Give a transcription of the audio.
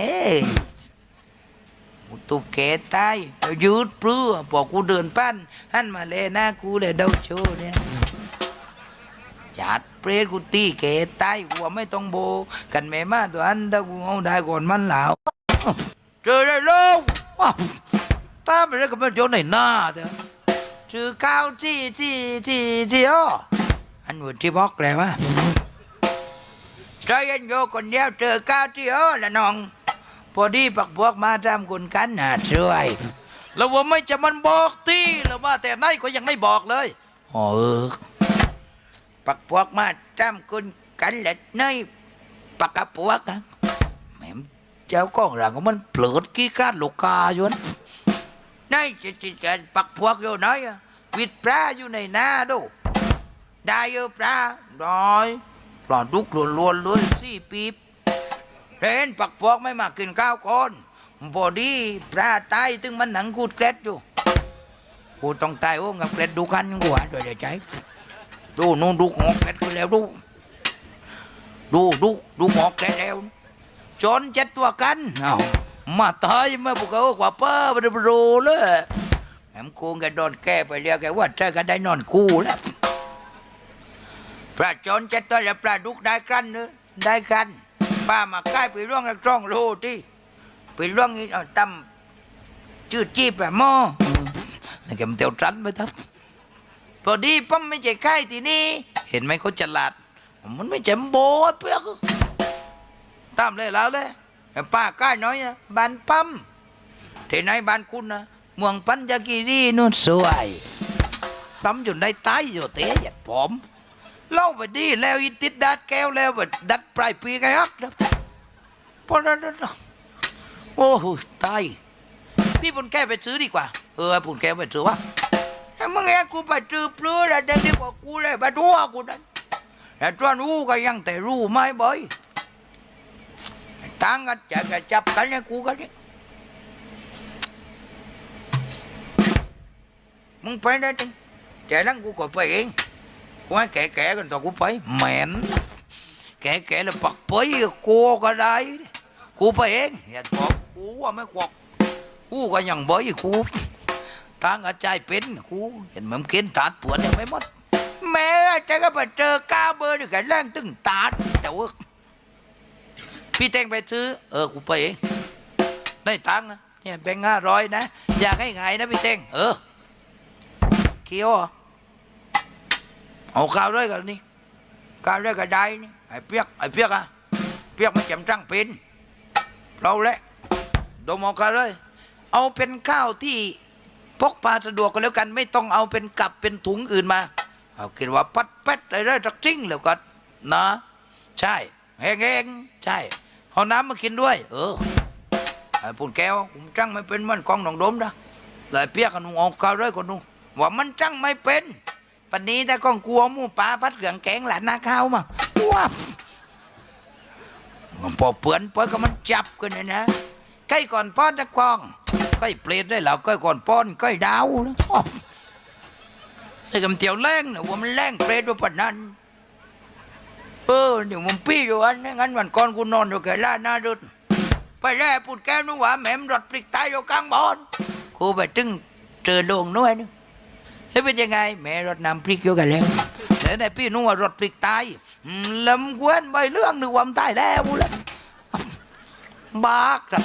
เอ้ยกูตุบแกตายเอายืดปลื้อบอกกูเดินปั้นหันมาเลยหน้ากูเลยเดาโชว์เนี่ยจัดเปรตกูตีแกตายกูว่าไม่ต้องโบ กันแม่มาตัวอันถ้ากูเอาได้ก่อนมันแล้วเจอได้แล้วว้าวตามไปแล้วก็มาโยนในหน้าเถอะเจอข้าวที่ที่ที่ที่อ้ออันวันที่บอกเลยว่าใจเย็นโยคนเดียวเจอข้าวที่อ้อละน้อง พอดีปักพวกมาทำคนกันหาช่วย แล้วว่าไม่จะมันบอกที่แล้วว่าแต่ไหนก็ยังไม่บอกเลยอ๋อเออปักพวกมาทำคนกันแหละในปักกระพวกอะแหม่มเจ้าก้องหลังของมันเปลือดกี้กราดลูกกาอยู่นั่นในจะจะจะปักพวกอยู่ไหนอะวิดปลาอยู่ในนาดูได้เยอะปลาได้ปลาดุกล้วนๆล้วนสี่ปีบ เห็นปักพวกไม่มากินข้าวก่อนบอดีปลาตายตึงมันหนังกูดเกล็ดอยู่กูต้องตายโอ้กับเกล็ดดูคันกูหาด้วยเดี๋ยใจดูนู่นดูหอกเกล็ดกูแล้วดูดูดูดูหอกเกล็ดแล้วจนเจ็ดตัวกันเอามาตายมาพวกเขากว่าเป้าไปดูเลยแหมกูแกโดนแก้ไปเรียกแกว่าเธอก็ได้นอนคู่แล้วปลาจนเจ็ดตัวแล้วปลาดุกได้กันเนอะได้กัน ป้ามาใกล้ไปร่วงแล้วจ้องโลที่ไปร่วงนี่เอาตำชื่อจีบแบบหม้อนี่แกมันเตียวจันไปทับพอดีปั๊มไม่ใช่ใกล้ที่นี่เห็นไหมเขาฉลาด มันไม่ใช่โบยเปลือกตามเลยแล้วเลยป้าใกล้น้อยบ้านปั๊มที่ไหนบ้านคุณนะเมืองปัญจกีรีนู่นสวยปั๊มอยู่ในใต้อยู่เตะหยัดผม เล่าไปดีแล้วอีติดดัดแก้วแล้วไปดัดปลายปีไงฮักนะพอนั้นนะโอ้โหตายพี่ปุ่นแก้วไปซื้อดีกว่า เออปุ่นแก้วไปซื้อวะไอ้มึงเองกูไปซื้อปลื้อแล้วเด็กดีกว่ากูเลยไปดูว่ากูนั่นแต่ตอนรู้ก็ยังแต่รู้ไม่บ่อยตั้งกันจะกระจับกันเนี่ยกูกันเนี่ยมึงไปได้จริงแต่นั้นกูก็ไปเอง กูให้แก่แก่ๆกันต่อกูไปเหม็นแก่แก่ๆแล้วปักไปกูก็ได้กูไปเองอย่าบอกกูว่าไม่กวกกูก็ยังบ่อยกูทางอาจารย์เป็นกูเห็นมันเกินตัดปวดยังไม่หมดแม่จะก็ไปเจอก้าเบอร์นี่กันแรงตึงตัดแต่ว่าพี่เต้งไปซื้อ เออกูไปเองได้ตังค์นะเนี่ยแบงค์ห้าร้อยนะ อยากให้ไงนะพี่เต้งเออเคียวอ เอาข้าวด้วยกันนี่ข้าวด้วยกันได้นี่ไอ้เปียกไอ้เปียกอะเปียกมันจำจังเป็นเราแหละดมเอาข้าวเลยเอาเป็นข้าวที่พกพาสะดวกกันแล้วกัน ไม่ต้องเอาเป็นกับเป็นถุงอื่นมาเอาคิดว่าปัดแป๊ดอะไรได้จักจิ้งแล้วก็นะใช่แห้งๆใช่เอาน้ำมากินด้วย เออไอ้ปุ่นแก้วผมจังไม่เป็นมันกองหนองดมนะเลยเปียกกันนุ่งเอาข้าวด้วยคนนุ่งว่ามันจังไม่เป็น ปันนี้ถ้ากองกลัวมูปลาพัดเกลืองแกงหลานนาข้าวมาว้าพอเปือนเปือนก็มันจับกันเลยนะใกล้ก่อนป้อนตะกวองใกล้เปลี่ยนได้แล้วใกล้ก่อนป้อนใกล้ดาวนะว้าวไอ้กำเตียวแรงนะว่ามันแรงเปรตว่าปานนั้นเออเดี๋ยวมันปี้อยู่อันนั้นงั้นวันก่อนกูนอนอยู่แก่ล่าหน้าดุนไปแล้วพูดแก้วนึกว่าแหม่มรถปลิกตายอยู่กลางบอนกูไปตึงเจอโลงน้อยนึง แล้วเป็นยังไง แม่รถนำพริกอยู่กันแล้วแต่ในพี่นุ่งว่ารถพริกตายลำกวนใบเรื่องหนึกว่ามันตายแล้วแล้วบ้าครับ